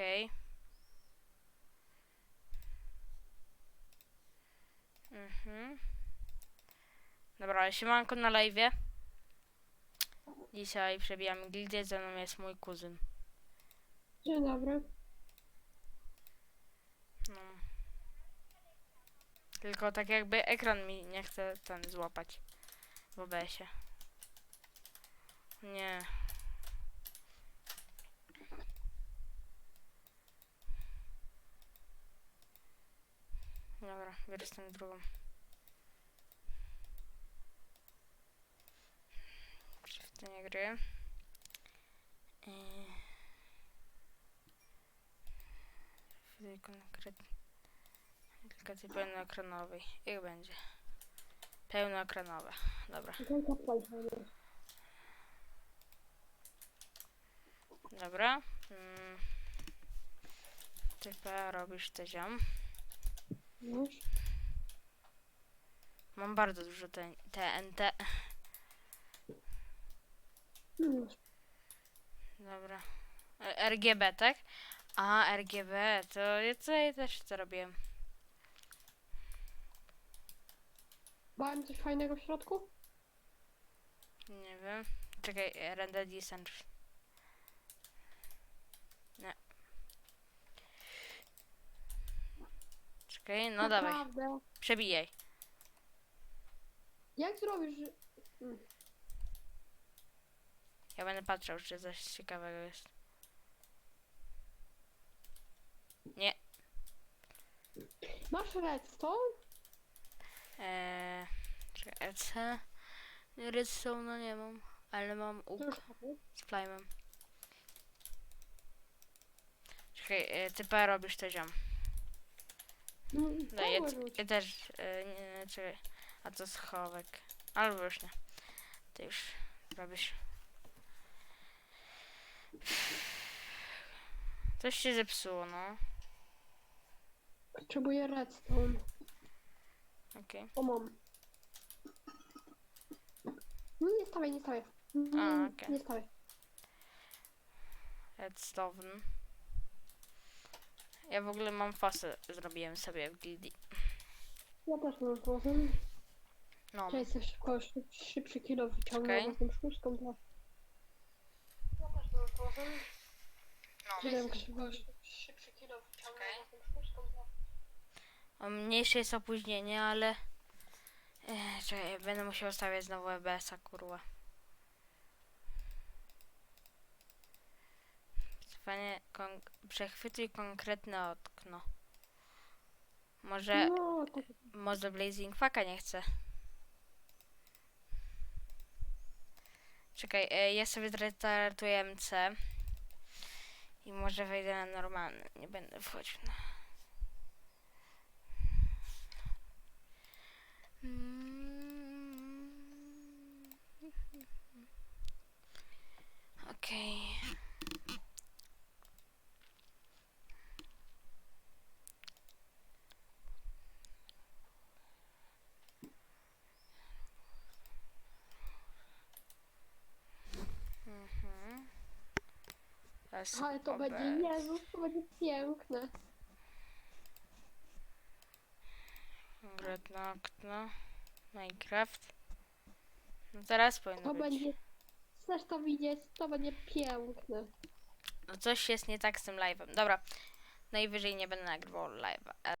Okej. Mhm. Dobra, siemanko na live. Dzisiaj przebijamy gildię, ze mną jest mój kuzyn. Dzień dobry. No. Tylko tak jakby ekran mi nie chce ten złapać w OBS-ie. Nie. Dobra, biorę stąd drugą. Przeczytanie gry. Yy. Wtedy konkretnie. Aplikacji pełnoekranowej. Jak będzie? Pełnoekranowe. Dobra. Dobra. Mm. Typa robisz te ziom. Mam bardzo dużo te- TNT. Już. Dobra. E, RGB, tak? A, RGB, to ja tutaj też to robiłem. Bałem coś fajnego w środku? Nie wiem. Czekaj, e, render descent. Nie. Czekaj, no dawaj. Naprawdę. Przebijaj. Jak zrobisz, że... Mm. Ja będę patrzał, czy coś ciekawego jest. Nie. Masz redstone? Eee, czekaj, EC. Redstone no nie mam, ale mam To łuk już kupię. z flame'em. Czekaj, e, ty robisz to ziom. Mm, No ja, też, e, nie, nie, czekaj. A to schowek. Albo już nie. Ty już robisz. Coś się zepsuło, no. Potrzebuję redstone. Okej. O, mam. No nie stawiaj, nie stawiaj. A, Mm, okej. Nie stawiaj. Redstone. Ja w ogóle mam fasę, zrobiłem sobie w gildii. Ja też mam. No, Ja jestem szybko, szyb, szybszy kilo wyciągnę Okej. okay. tą szóstką. Ja też mam no. Żebym szybko, szybszy kilo wyciągnę Okej. szóstką. O, Mniejsze jest opóźnienie, ale... Ech, czekaj, będę musiał stawiać znowu EBS-a, kurwa. Kon- przechwytuj konkretne okno. Może, No, tak. może Blazing Faka nie chce. Czekaj, e, ja sobie zrestartuję MC. I może wejdę na normalny. Nie będę wchodził na... Mm. Okej. Mhm. Teraz Ale to będzie. Jezus, to będzie piękne. Konkretne okno. Minecraft. No teraz powinno To być. będzie, chcesz to widzieć, to będzie piękne. No coś jest nie tak z tym live'em. Dobra. Najwyżej nie będę nagrywał live'a.